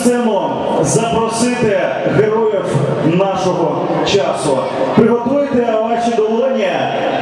сцену запросити героїв нашого часу. Приготуйте ваші долоні,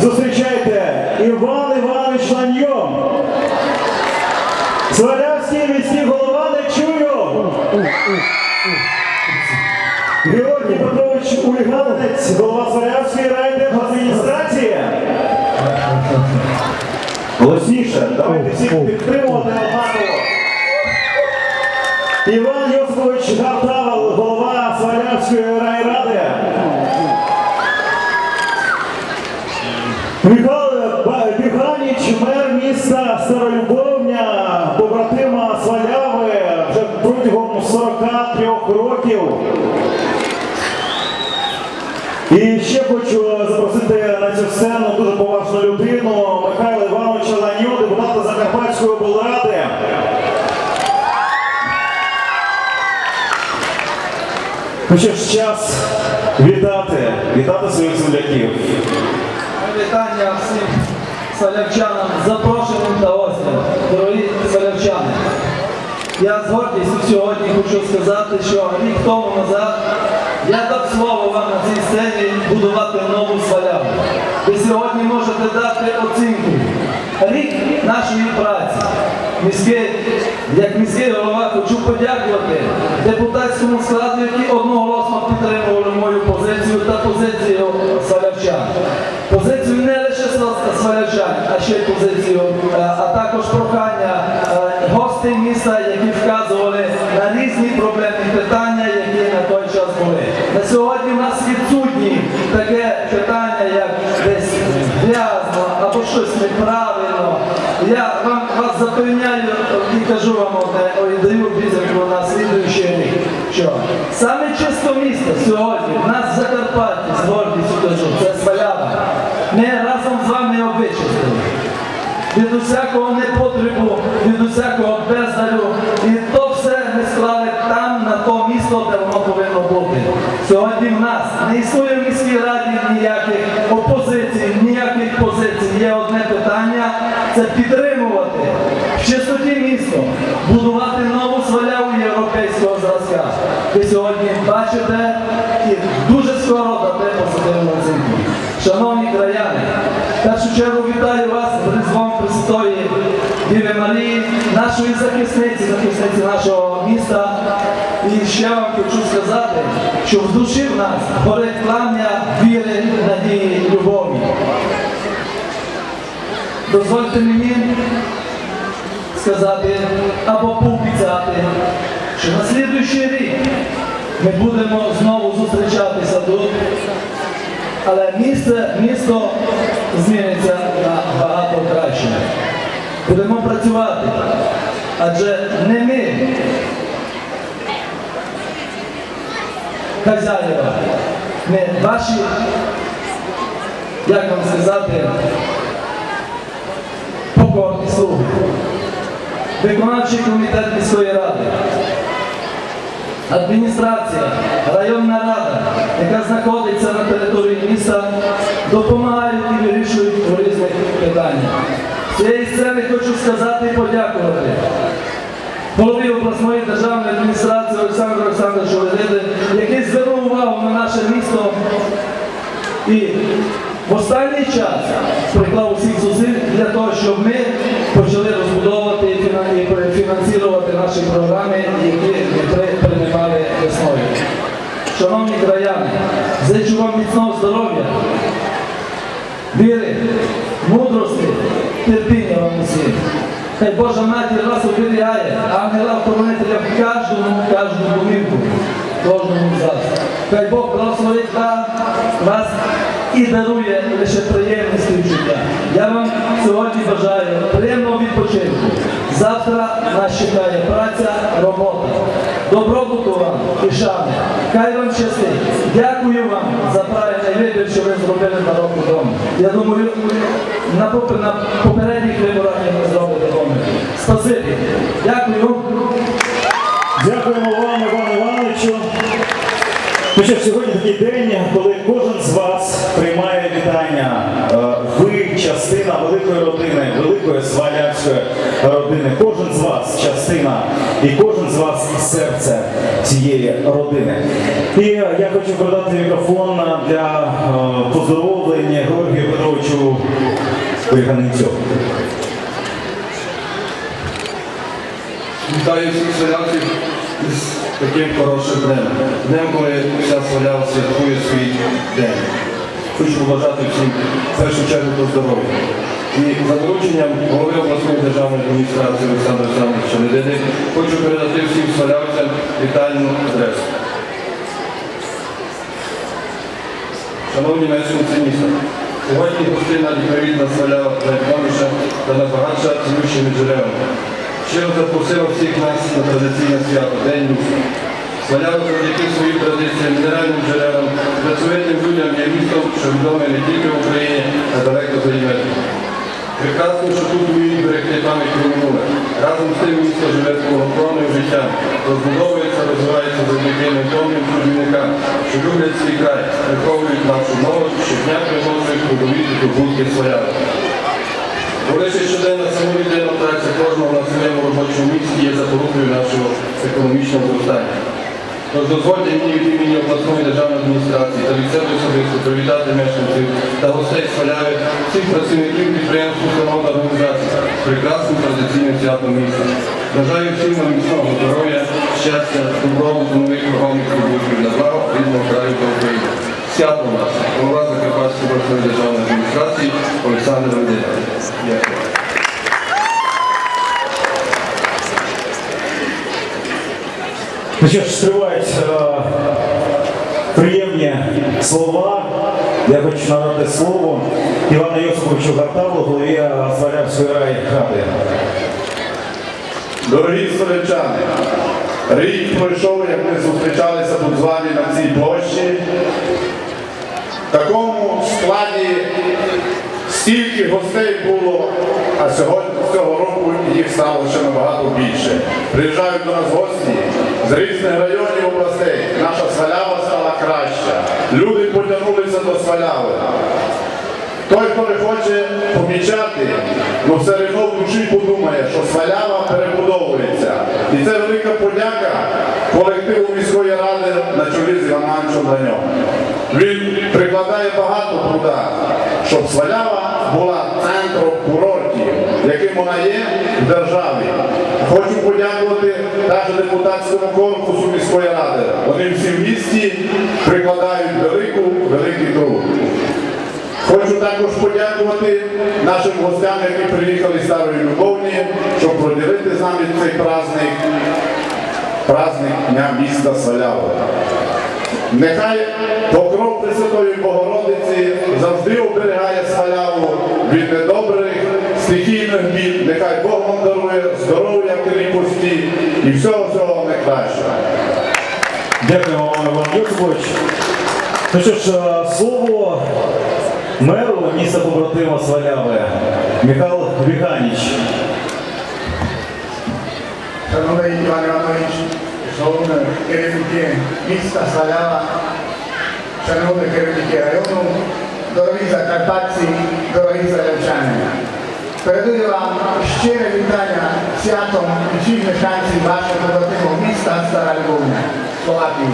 зустрічайте Іван Іванович Ланьйом. Свалявський міський голова не чую. Георгій Петрович Ульганець, голова Свалявської райдержадміністрації. Голосніше, давайте всі підтримувати. Іван Йосипович Гартавел, голова Свалявської райради. Михайло Ба- Біганіч, мер міста Старолюбовня, побратима Сваляви вже протягом 43 років. І ще хочу запросити на цю сцену дуже поважну людину Михайла Івановича Ланю, депутата Закарпатської облради. Ну ж, час вітати, вітати своїх земляків. Вітання всім салявчанам, запрошеним та гостям, дорогі салявчани. Я з гордістю сьогодні хочу сказати, що рік тому назад я дав слово вам на цій сцені будувати нову сваляву. Ви сьогодні можете дати оцінку. Рік нашої праці. Міський, як міський голова хочу подякувати депутатському складу, які одноголосно підтримували мою позицію та позицію свалявчан. Позицію не лише свалявчан, а ще й позицію, е, а також прохання е, гостей міста, які вказували на різні проблемні питання, і кажу вам ой, даю на слідуючий рік, що саме чисто місто сьогодні, в нас в Закарпатті, з гордістю кажу, це Свалява. Ми разом з вами обичистили. від усякого непотребу, від усякого бездарю. Шановні краяни, в першу чергу вітаю вас з Різдвом Престої Діви Марії, нашої захисниці, захисниці нашого міста. І ще вам хочу сказати, що в душі в нас горить плам'я віри, надії, любові. Дозвольте мені сказати або пообіцяти, що на слідуючий рік ми будемо знову зустрічатися тут. Але місце, місто зміниться на багато краще. Будемо працювати. Адже не ми хазяїва, ми ваші, як вам сказати, покорні слуги. Виконавчий комітет міської ради адміністрація, районна рада, яка знаходиться на території міста, допомагають і вирішують у різних питаннях. З цієї сцени хочу сказати і подякувати голові обласної державної адміністрації Олександру Олександровичу Лериди, який звернув увагу на наше місто і в останній час приклав усіх зусиль для того, щоб ми почали розбудовувати і фінансувати наші програми, які ми. Шановні краяни, зичу вам міцного здоров'я, віри, мудрості, терпіння вам усім. Хай Божа матір вас оберігає, ангела охоронителя в кожному, кожному домівку, кожному з вас. Хай Бог благословить вас і дарує лише приємності в життя. Я вам сьогодні бажаю приємного відпочинку. Завтра нас чекає праця, робота. Добробуту вам і шани. Хай вам щастить. Дякую вам за правильний вибір, що ви зробили на року дому. Я думаю, на, поп- попередніх виборах ви зробите помилки. Спасибі. Дякую. Дякуємо вам, Івану Івановичу. Сьогодні такий день, коли кожен з вас приймає вітання. Е, частина великої родини, великої свалявської родини. Кожен з вас частина і кожен з вас серце цієї родини. І я хочу передати мікрофон для е, поздоровлення Георгію Петровичу Виганицю. Вітаю всіх солявців з таким хорошим днем. Днем, коли вся соляв святкує свій день. Хочу побажати всім в першу чергу до здоров'я. І за дорученням голови обласної державної адміністрації Олександра Олександровича Ледини хочу передати всім солявцям вітальну адресу. Шановні мешканці міста, сьогодні гостина і привітна солява найповніша та найбагатша цілющими джерелами. Щиро запросила всіх нас на традиційне свято День міста. Свалява завдяки своїм традиціям, мінеральним джерелам, працюватим людям є містом, що відоме не тільки в Україні, а далеко за її. Прекрасно, що тут вміють берегти пам'ять про минуле. Разом з тим місто живе повноправним життям, розбудовується, розвивається завдяки невтомним трудівникам, що люблять свій край, виховують нашу молодь, щодня приносять трудові здобутки свояви. Говорячи щоденна самовіддана праця дозвольте мені від імені обласної державної адміністрації та від себе особисто привітати мешканців та гостей Сваляви, всіх працівників підприємств, установ та організацій прекрасним традиційним святом міста. Бажаю всім нам міцного здоров'я, щастя, добробуту, нових вагомих здобутків на благо рідного краю та України. Свято у нас, голова Закарпатської обласної державної адміністрації Олександр. Дякую. Ну що ж, тривають е, приємні слова. Я хочу надати слово Івану Йосиповичу Гартаву, голові Звалявської райради. Дорогі солячани, рік пройшов, як ми зустрічалися тут з вами на цій площі. В такому складі стільки гостей було, а сьогодні цього року їх стало ще набагато більше. Приїжджають до нас гості з різних районів областей. Наша свалява стала краща. Люди потягнулися до сваляви. Той, хто не хоче помічати, ну все одно в душі подумає, що свалява перебудовується. І це велика подяка колективу міської ради на чолі з Іваном Даньом. Він прикладає багато труда, щоб свалява була центром курортів, яким вона є в державі. Хочу подякувати також депутатському корпусу міської ради. Вони всі в місті прикладають велику, великий труд. Хочу також подякувати нашим гостям, які приїхали з Старої Любовні, щоб проділити з нами цей праздник, праздник Дня міста Свалява. Нехай покров Пресвятої Богородиці завжди оберігає Сваляву від недобрих стихійних бід. Нехай Бог вам дарує здоров'я, кріпості і всього всього найкращого. Дякуємо вам, Іван Йосипович. Ну що ж, е, слово меру міста побратима Сваляви Михайло Віганіч. Шановний Іван Іванович, шановні керівники міста Салява, шановні керівники району, дорогі закарпатці, дорогі залівчани. Передаю вам щире вітання святом всіх мешканців вашого побратимого міста Стара Любовня, Словакії.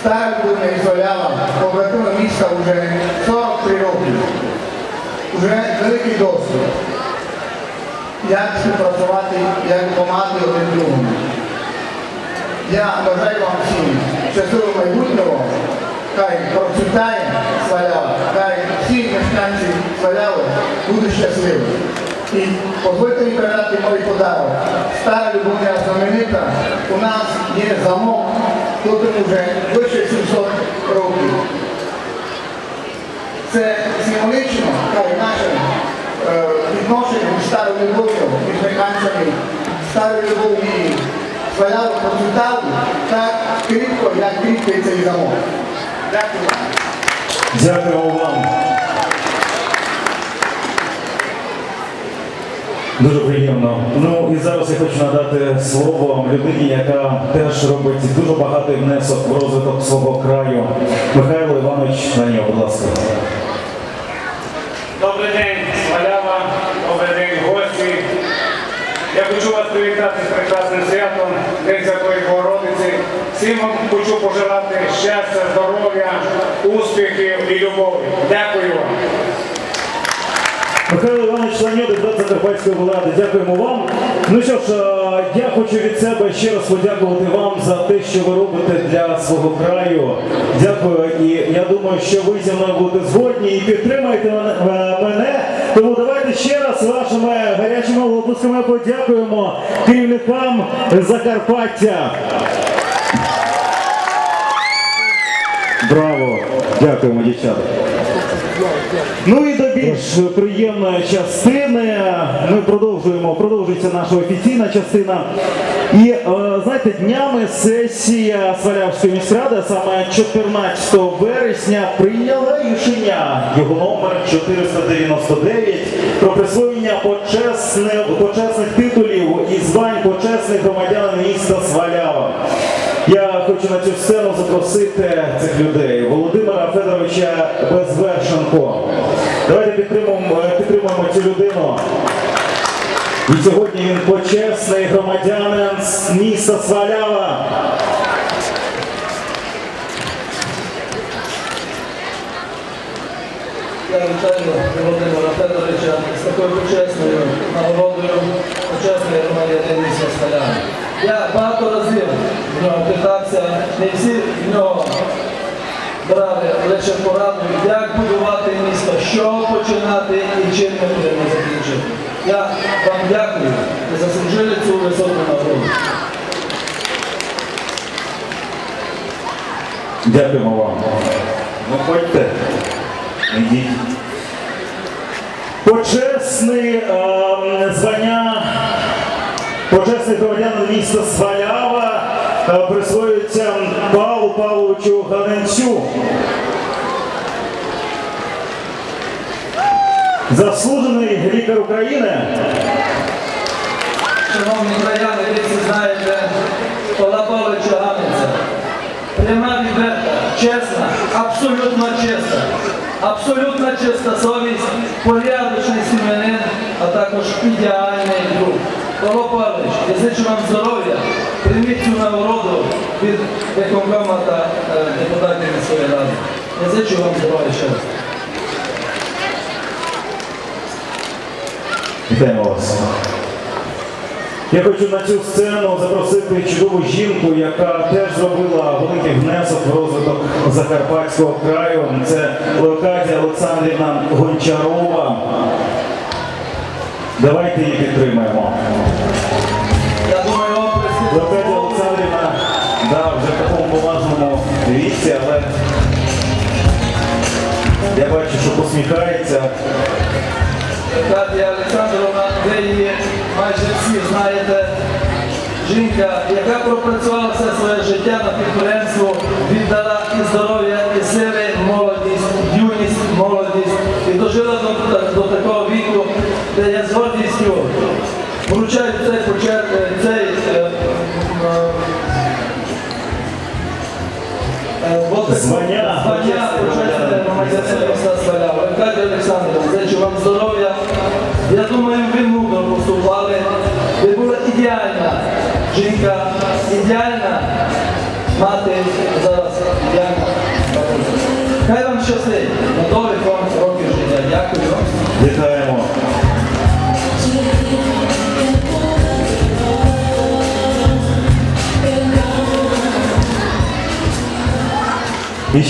Стара Любовня і Солява, побратима міста вже 43 роки. Уже великий досвід як співпрацювати, як допомагати один другому. Я бажаю вам всім щасливого майбутнього, хай процвітає Свалява, хай всі мешканці Сваляви будуть щасливі. І дозвольте мені передати мій подарок. Стара любовня знаменита, у нас є замок, тут вже вище 700 років. Це символічно, хай наше е, відношення між старою любов'ю, між мешканцями старої любові сваляло процвітало так кріпко, як кріпкий цей замок. Дякую вам. Дякуємо вам. Дуже приємно. Ну і зараз я хочу надати слово людині, яка теж робить дуже багатий внесок в розвиток свого краю. Михайло Іванович Даньо, будь ласка. Добрий день, Свалява, добрий день, гості. Я хочу вас привітати з прекрасним святом, День Святої Богородиці. Всім вам хочу пожелати щастя, здоров'я, успіхів і любові. Дякую вам. Ланьо, депутат Закарпатської влади, дякуємо вам. Ну що ж, е, я хочу від себе ще раз подякувати вам за те, що ви робите для свого краю. Дякую. І я думаю, що ви зі мною будете згодні і підтримаєте мене- е. Тому давайте ще раз вашими гарячими оплесками подякуємо керівникам Закарпаття. Браво! Дякуємо, дівчата. Ну і до більш приємної частини ми продовжуємо. Продовжується наша офіційна частина. І е, знаєте, днями сесія Свалявської міськради, саме 14 вересня, прийняла рішення його номер 499 про присвоєння почесних, почесних титулів і звань почесних громадян міста Свалява. Хочу на цю сцену запросити цих людей. Володимира Федоровича Безвершенко. Давайте підтримуємо, е, підтримуємо цю людину. І сьогодні він почесний громадянин з міста Свалява. Я вітаю Володимира Федоровича з такою почесною нагородою почесної громадянин міста Скаляни. Я багато разів в нього питався, не всі в нього брали лише пораду, як будувати місто, що починати і чим ми будемо закінчити. Я вам дякую, ви заслужили цю високу нагороду. Дякуємо вам. Виходьте. Йдіть. Почесний е, почесний громадянин міста Свалява е, присвоюється Павлу Павловичу Ганенцю. Заслужений лікар України. Шановні краяни, ви всі знаєте Павла Павловича Гаменця. Пряма відверта, чесна, абсолютно чесна, абсолютно чиста совість, порядочний сім'янин, а також ідеальний друг. Павло Павлович, я зичу вам здоров'я, прийміть цю нагороду від виконкома та е, депутатів міської ради. Я зичу вам здоров'я ще раз. Вітаємо вас. Я хочу на цю сцену запросити чудову жінку, яка теж зробила великий внесок в розвиток Закарпатського краю. Це Леокадія Олександрівна Гончарова. Давайте її підтримаємо. Я думаю, оплески. Олександрівна, да, вже в такому поважному віці, але я бачу, що посміхається. Катя Олександровна, ви її майже всі знаєте. Жінка, яка пропрацювала все своє життя на підприємству, віддала і здоров'я, і сили, молодість, юність, молодість. І дожила до, до такого віку, де я з гордістю вручаю цей почет, е, цей е, е, Звання. почесне громадянина міста. Аркадій Олександрович, зичу вам здоров'я. Я думаю, ви мудро поступали. Ви була ідеальна жінка, ідеальна мати зараз ідеальна. Хай вам щастить, на довгих вам років життя. Дякую вам. І